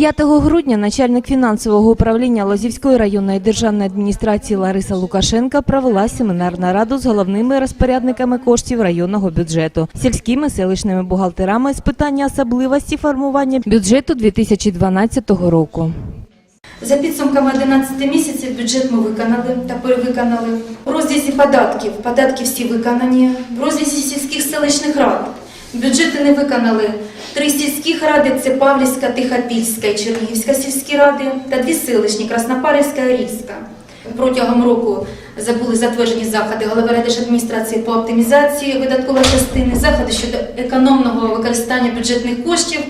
5 грудня начальник фінансового управління Лозівської районної державної адміністрації Лариса Лукашенка провела семінар нараду з головними розпорядниками коштів районного бюджету, сільськими селищними бухгалтерами з питання особливості формування бюджету 2012 року. За підсумками 11 місяців бюджет ми виконали та перевиконали. В розрізі податків податки всі виконані. В розрізі сільських селищних рад бюджети не виконали. Три сільських ради це Павлівська, Тихопільська і Чернігівська сільські ради та дві селищні Краснопарівська і Рівська. Протягом року були затверджені заходи голови адміністрації по оптимізації видаткової частини, заходи щодо економного використання бюджетних коштів.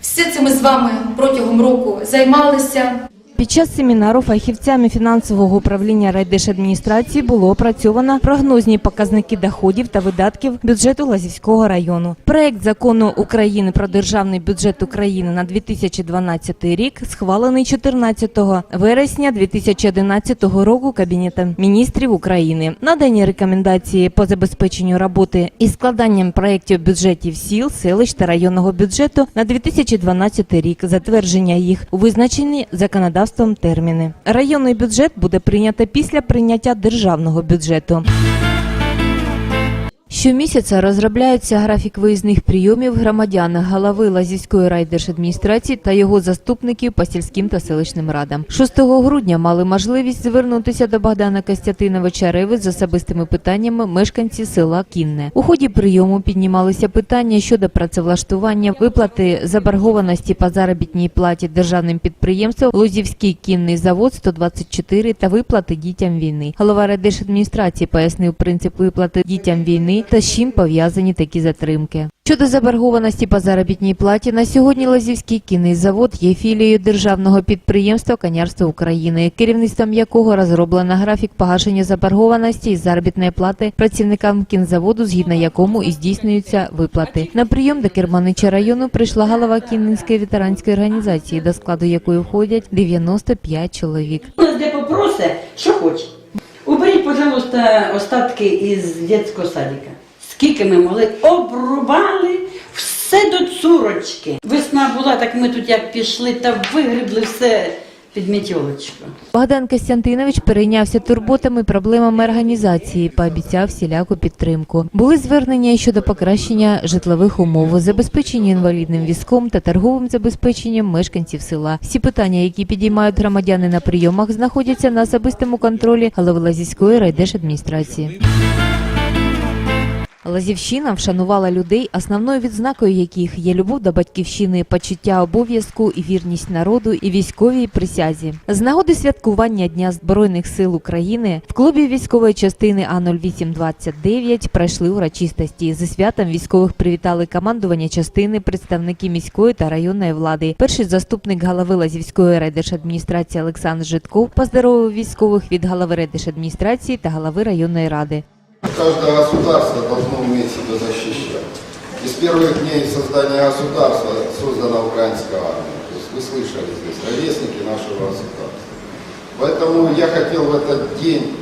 Все це ми з вами протягом року займалися. Під час семінару фахівцями фінансового управління райдержадміністрації було опрацьовано прогнозні показники доходів та видатків бюджету Лазівського району. Проект закону України про державний бюджет України на 2012 рік схвалений 14 вересня 2011 року Кабінетом міністрів України. Надані рекомендації по забезпеченню роботи із складанням проєктів бюджетів сіл, селищ та районного бюджету на 2012 рік, затвердження їх у визначені законодавством терміни. Районний бюджет буде прийнято після прийняття державного бюджету. Щомісяця розробляється графік виїзних прийомів громадян голови Лазівської райдержадміністрації та його заступників по сільським та селищним радам. 6 грудня мали можливість звернутися до Богдана Костянтиновича Реви з особистими питаннями мешканці села Кінне. У ході прийому піднімалися питання щодо працевлаштування, виплати заборгованості по заробітній платі державним підприємствам Лозівський кінний завод 124 та виплати дітям війни. Голова райдержадміністрації пояснив принцип виплати дітям війни та з чим пов'язані такі затримки. Щодо заборгованості по заробітній платі, на сьогодні Лазівський кінний завод є філією державного підприємства Конярство України, керівництвом якого розроблено графік погашення заборгованості із заробітної плати працівникам кінзаводу, згідно якому і здійснюються виплати. На прийом до Керманича району прийшла голова Кінницької ветеранської організації, до складу якої входять 95 чоловік. Де попроси, що хоче. Уберіть, пожалуйста, остатки із дитячого садика. Скільки ми могли, обрубали все до цурочки. Весна була, так ми тут як пішли та вигрібли все під мітьолочку. Богдан Костянтинович перейнявся турботами, проблемами організації, пообіцяв всіляку підтримку. Були звернення щодо покращення житлових умов, забезпечення інвалідним візком та торговим забезпеченням мешканців села. Всі питання, які підіймають громадяни на прийомах, знаходяться на особистому контролі голови Лазівської райдержадміністрації. Лазівщина вшанувала людей, основною відзнакою яких є любов до батьківщини, почуття обов'язку і вірність народу і військовій присязі. З нагоди святкування Дня Збройних сил України в клубі військової частини А 0829 пройшли урочистості. Зі святом військових привітали командування частини, представники міської та районної влади. Перший заступник голови Лазівської райдержадміністрації Олександр Житков поздоровив військових від голови райдержадміністрації та голови районної ради. Каждое государство должно уметь себя защищать. И с первых дней создания государства создана украинская армия. То есть вы слышали здесь, ровесники нашего государства. Поэтому я хотел в этот день,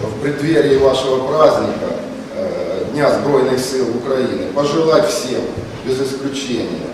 в преддверии вашего праздника, э, Дня Сбройных сил Украины, пожелать всем, без исключения,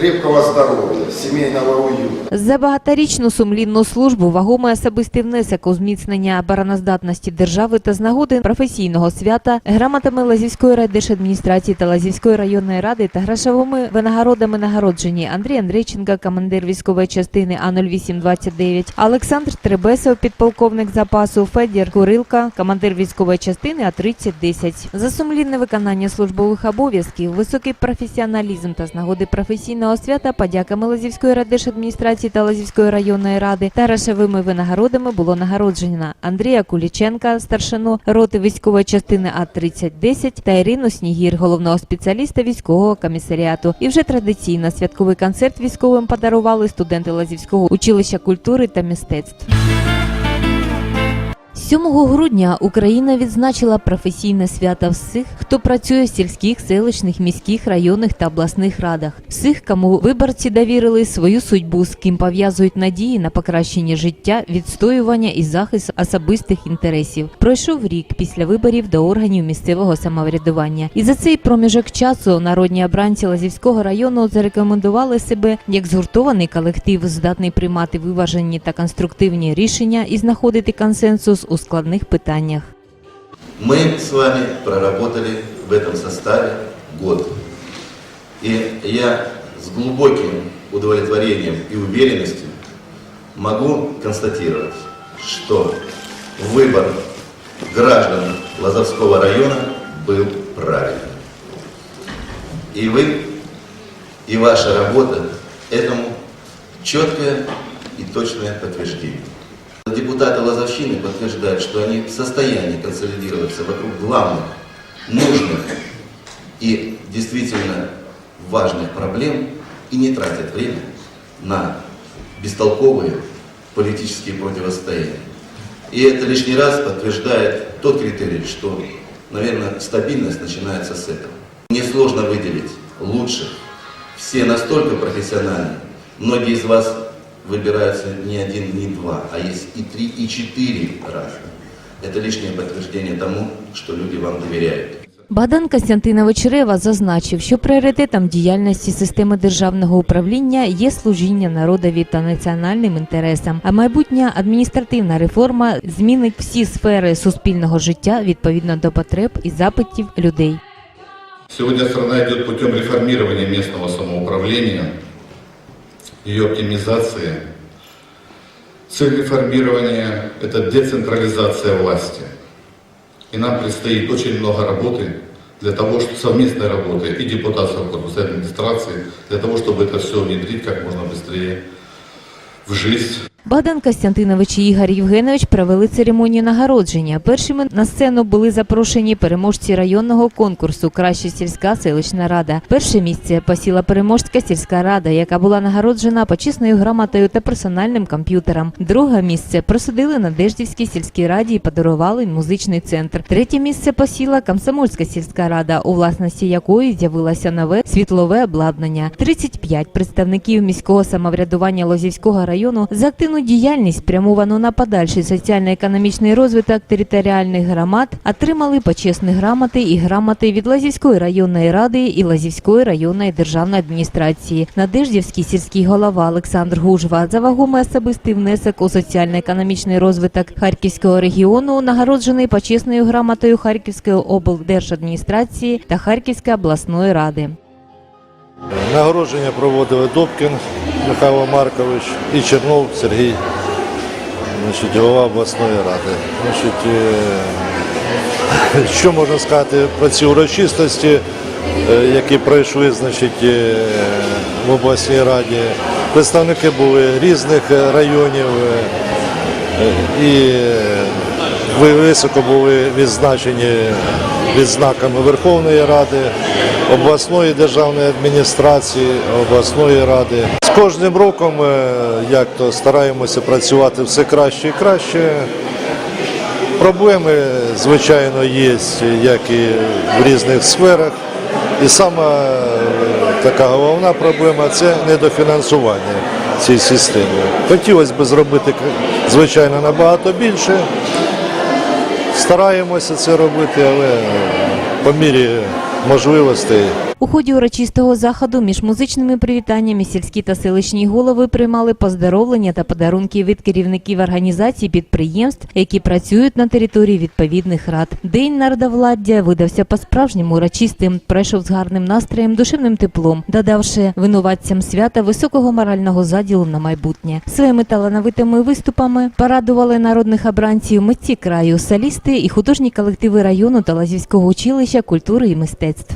крепкого здоровья, семейного уюта. За багаторічну сумлінну службу вагомий особистий внесок у зміцнення обороноздатності держави та з нагоди професійного свята грамотами Лазівської райдержадміністрації та Лазівської районної ради та грошовими винагородами нагороджені Андрій Андрейченко, командир військової частини А 0829 Олександр Требесов, підполковник запасу, Федір Курилка, командир військової частини А 3010 За сумлінне виконання службових обов'язків, високий професіоналізм та з нагоди професійного свята подяками Лазівської райдержадміністрації та Лазівської районної ради та грошовими винагородами було нагороджено Андрія Куліченка, старшину роти військової частини А 3010 та Ірину Снігір, головного спеціаліста військового комісаріату. І вже традиційно святковий концерт військовим подарували студенти Лазівського училища культури та мистецтв. 7 грудня Україна відзначила професійне свято всіх, хто працює в сільських, селищних, міських, районних та обласних радах. Всіх, кому виборці довірили свою судьбу, з ким пов'язують надії на покращення життя, відстоювання і захист особистих інтересів. Пройшов рік після виборів до органів місцевого самоврядування. І за цей проміжок часу народні обранці Лазівського району зарекомендували себе як згуртований колектив, здатний приймати виважені та конструктивні рішення і знаходити консенсус у складних питаннях. Мы с вами проработали в этом составе год. И я с глубоким удовлетворением и уверенностью могу констатировать, что выбор граждан Лазовского района был правильным. И вы, и ваша работа этому четкое и точное подтверждение. Депутаты Лазовщины подтверждают, что они в состоянии консолидироваться вокруг главных, нужных и действительно важных проблем и не тратят время на бестолковые политические противостояния. И это лишний раз подтверждает тот критерий, что, наверное, стабильность начинается с этого. Несложно выделить лучших. Все настолько профессиональны. Многие из вас выбираются не один, не два, а есть и три, и четыре раза. Это лишнее подтверждение тому, что люди вам доверяют. Богдан Костянтинович Рева зазначив, що пріоритетом діяльності системи державного управління є служіння народові та національним інтересам, а майбутня адміністративна реформа змінить всі сфери суспільного життя відповідно до потреб і запитів людей. Сегодня страна идет путем реформирования местного самоуправления, Ее оптимизации. Цель реформирования – это децентрализация власти. И нам предстоит очень много работы для того, что совместной работы и депутатского корпуса, администрации, для того, чтобы это все внедрить как можно быстрее в жизнь. Богдан Костянтинович і Ігор Євгенович провели церемонію нагородження. Першими на сцену були запрошені переможці районного конкурсу Краща сільська селищна рада. Перше місце посіла переможська сільська рада, яка була нагороджена почесною грамотою та персональним комп'ютером. Друге місце присудили Надеждівській сільській раді і подарували музичний центр. Третє місце посіла Комсомольська сільська рада, у власності якої з'явилося нове світлове обладнання. 35 представників міського самоврядування Лозівського району за активну діяльність, спрямовану на подальший соціально-економічний розвиток територіальних громад, отримали почесні грамоти і грамоти від Лазівської районної ради і Лазівської районної державної адміністрації. Надеждівський сільський голова Олександр Гужва за вагомий особистий внесок у соціально-економічний розвиток Харківського регіону нагороджений почесною грамотою Харківської облдержадміністрації та Харківської обласної ради. Нагородження проводили Добкін Михайло Маркович і Чернов Сергій, значить, голова обласної ради. Значить, е, що можна сказати про ці урочистості, е, які пройшли значить, е, в обласній раді. Представники були різних районів і високо були відзначені відзнаками Верховної Ради, обласної державної адміністрації, обласної ради. Кожним роком е, як то стараємося працювати все краще і краще. Проблеми, звичайно, є, як і в різних сферах. І сама е, така головна проблема це недофінансування цієї системи. Хотілося б зробити, звичайно, набагато більше. Стараємося це робити, але по мірі можливостей. У ході урочистого заходу між музичними привітаннями сільські та селищні голови приймали поздоровлення та подарунки від керівників організацій підприємств, які працюють на території відповідних рад. День народовладдя видався по-справжньому урочистим, пройшов з гарним настроєм, душевним теплом, додавши винуватцям свята високого морального заділу на майбутнє. Своїми талановитими виступами порадували народних обранців митці краю, солісти і художні колективи району та Лазівського училища культури і мистецтв.